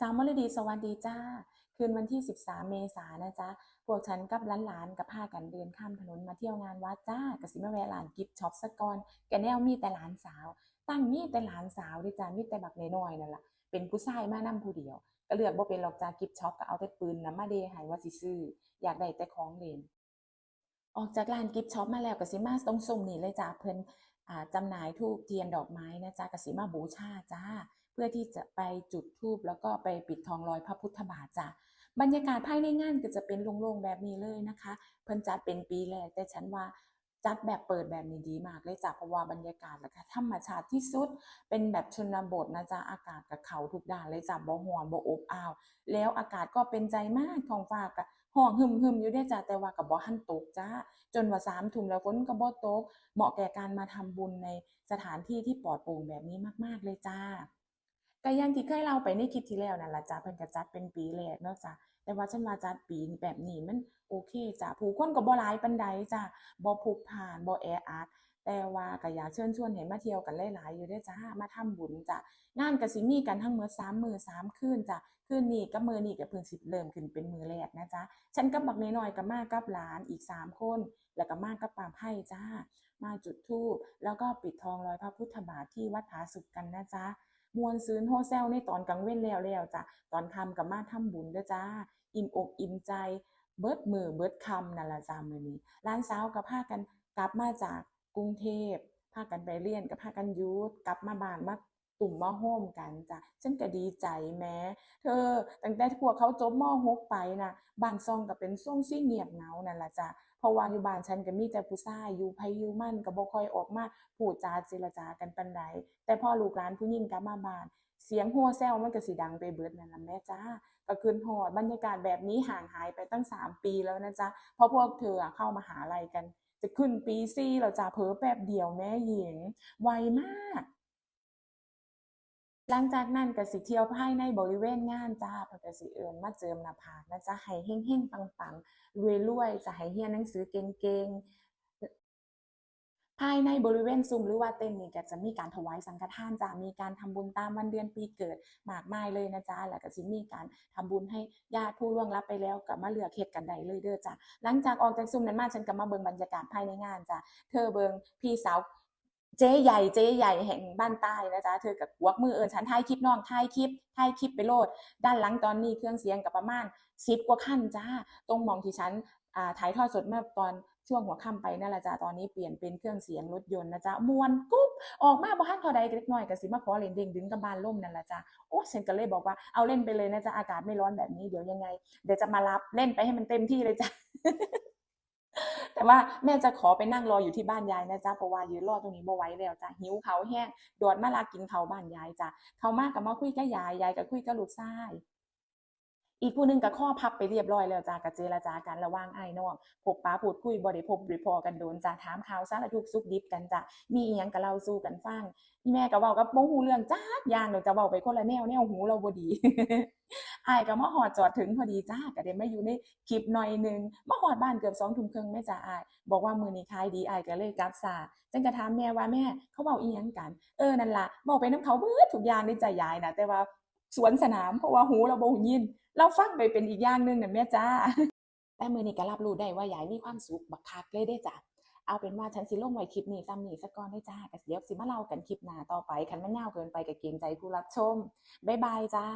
สาวมฤดีสวัสดีจ้า คืนวันที่ 13 เมษายนนะจ๊ะ พวกฉันกับหลานๆกับพากันเดินข้ามถนนมาเที่ยวงานวัดจ้ากสิมาแวะร้านกิฟช็อปสกอนแกแนวมีแต่หลานสาว ตั้งมีแต่หลานสาวดิจ้ามีแต่บักน้อยๆนั่นล่ะเป็นผู้ชายมานํผู้เดียว ก็เลือกบ่เป็นหรอกจ้ากิฟช็อปก็เอาแต่ปืนนำมาเดให้ว่าสิซื้อ อยากได้แต่ของเล่นออกจากร้านกิฟช็อปมาแล้วก็สิมาตรงซุ้มนี่เลยจ้าเพิ่นจำหน่ายธูปเทียนดอกไม้นะจ๊ะก็สิมาบูชาจ้า เพื่อที่จะไปจุดธูปแล้วก็ไปปิดทองรอยพระพุทธบาทจ้ะบรรยากาศภายในงานก็จะเป็นโล่งๆแบบนี้เลยนะคะ เพิ่นจัดเป็นปีแรกแต่ฉันว่าจัดแบบเปิดแบบนี้ดีมากเลยจ้ะเพราะว่าบรรยากาศและก็ธรรมชาติที่สุด เป็นแบบชนบทนะจ๊ะอากาศกับเขาทุกด้านเลยจ้ะบ่ร้อนบ่อบอ้าว แล้วอากาศก็เป็นใจมากท้องฟ้าก็ห้องหึมๆอยู่ได้จ้ะแต่ว่าก็บ่ทันตกจ้าจนว่าสามทุ่มแล้วฝนก็บ่ตก เหมาะแก่การมาทำบุญในสถานที่ที่ปลอดโปร่งแบบนี้มากๆเลยจ้า ก็อย่างที่เคยเล่าไปในคลิปที่แล้วนั่นละจ้ะเพิ่นก็จัดเป็นปีแรกเนาะจ้ะแต่ว่าฉันว่าจัดปีแบบนี้มันโอเคจ้ะผู้คนก็บ่หลายปานใดจ้ะบ่พลุกพล่านบ่แออัดแต่ว่าก็อยากเชิญชวนให้มาเที่ยวกันหลายๆอยู่ด้อจ้ามาทำบุญจ้ะงานก็สิมีกันทั้งหมด3มื้อ3คืนจ้ะคืนนี้กับมื้อนี้ก็เพิ่งสิเริ่มขึ้นเป็นมื้อแรกนะจ๊ะฉันกับบักน้อยๆก็มากับหลานอีก 3 คน แล้วก็มากับป้าไผ่จ้ามาจุดธูปแล้วก็ปิดทองรอยพระพุทธบาทที่วัดผาสุกกันนะจ๊ะ มวนซื้นโฮเซลในตอนกลางเว้นแล้วแล้วจ้ะตอนคำกับมาทำบุญเด้อจ้า อิ่มอกอิ่มใจ เบิดมือเบิดคำนั่นละจ้ามือนี้ร้านสาวก็พากันกลับมาจากกรุงเทพพากันไปเรียนกับพากันยุดกลับมาบ้านมา ตุ่มมาโฮมกันจ้ะฉันก็ดีใจแม้ เธอตั้งแต่พวกเขาจบม .6 ไปนะบ้านซองก็เป็นทรงซี่เงียบเงานั่นละจ้ะเพราะว่าอยู่บ้านฉันก็มีแต่ผู้ชายอยู่ไผอยู่มันก็บ่ค่อยออกมาพูดจาเจรจากันปานใดแต่พอลูกหลานผู้หญิงกลับมาบ้าน เสียงโห่แซวมันก็สิดังไปเบิดนั่นละแม่จ้าก็คืนฮอดบรรยากาศแบบนี้ห่างหายไปตั้ง3ปีแล้วนะจ๊ะเพราะพวกเธอเข้ามาหาลัยกัน จะขึ้นปี4แล้วจ้ะเผลอแป๊บเดียวแม่หญิงไวมาก หลังจากนั้นก็สิเที่ยวภายในบริเวณงานจ้าพิ่นก็สิเอิ้นมาเจิมหน้าผากนะจ๊ะให้เฮงๆปังๆรวยๆจะให้เรียนหนังสือเก่งๆภายในบริเวณซุ้มหรือว่าเต็นท์นี่ก็จะมีการถวายสังฆทานจ้ะมีการทำบุญตามวันเดือนปีเกิดมากมายเลยนะจ๊ะแล้วก็สิมีการทำบุญให้ญาติผู้ล่วงลับไปแล้วก็มาเลือกเฮ็ดกันได้เลยเด้อจ้ะหลังจากออกจากซุ้มนั้นมาฉันก็มาเบิ่งบรรยากาศภายในงานจ้ะเธอเบิ่งพี่สาว เจ๊ใหญ่เจ๊ใหญ่แห่งบ้านใต้นะจ๊ะเธอก็กวักมือเอิ้นฉันถ่ายคลิปน้องถ่ายคลิปถ่ายคลิปไปโลด ด้านหลังตอนนี้เครื่องเสียงก็ประมาณ10กว่าคันจ้าตรงมองที่ฉันอ่าถ่ายทอดสดเมื่อตอนช่วงหัวค่ำไปนั่นแหละจ้ะตอนนี้เปลี่ยนเป็นเครื่องเสียงรถยนต์นะจ๊ะมวนกุ๊บออกมาบ่ทันเท่าใดเล็กน้อยก็สิมาขอเล่นเด้งดึงกับบ้านล่มนั่นแหละจ้ะโอ้ฉันก็เลยบอกว่าเอาเล่นไปเลยนะจ๊ะอากาศไม่ร้อนแบบนี้เดี๋ยวยังไง เดี๋ยวจะมารับเล่นไปให้มันเต็มที่เลยจ้ะ แต่ว่าแม่จะขอไปนั่งรออยู่ที่บ้านยายนะจ๊ะเพราะว่ายืนรอตรงนี้บ่ไหวแล้วจ้ะหิวเขาแห้งดอดมาลากินเขาบ้านยายจ้ะเขามากกับมาคุยกับยายยายก็คุยกับลูกชาย อีกผู้หนึงก็ข้อพับไปเรียบร้อยแล้วจ้ะก็เจรจากันระว่างไอ้น้องพบปะพูดคุยบ่ได้พบรือพอกันโดนจ้ะถามข่าวสารทุกข์สุขดิบกันจ้ะมีอีหยังก็เล่าสู่กันฟังอีแม่ก็เว้ากับบ่ฮู้เรื่องจักอย่างเดอกจะเว้าไปคนละแนวแนวหูเราบดีไอ้ายก็มาฮอดจอดถึงพอดีจ้าก็ได้มาอยู่ในคลิปหน่อยนึงมาฮอดบ้านเกือบ2ทุ่มครึ่งแม่จ้าอ้บอกว่ามือนี้ขายดีไอ้ก็เลยกับช้าจังก็ถามแม่ว่าแม่เขาเว้าอีหยังกัน เออนั่นล่ะเว้าไปน้ำเขาเบิดทุกอย่างในใจยายนะแต่ว่า สวนสนาม เพราะว่าหูเราบ่หูยิน เราฟังไปเป็นอีกอย่างหนึงน่ะแม่จ้า แต่มือนี้ก็รับรู้ได้ว่ายายมีความสุขบักคักเลยได้จ้ะเอาเป็นว่าฉันสิลงไว้คลิปนี้ซ้ำนี้สัก่อนได้จ้าก็เดี๋ยวสิมาเล่ากันคลิปหน้าต่อไปคันมันยาวเกินไปกับเกรงใจผู้รับชมบ๊ายบายจ้า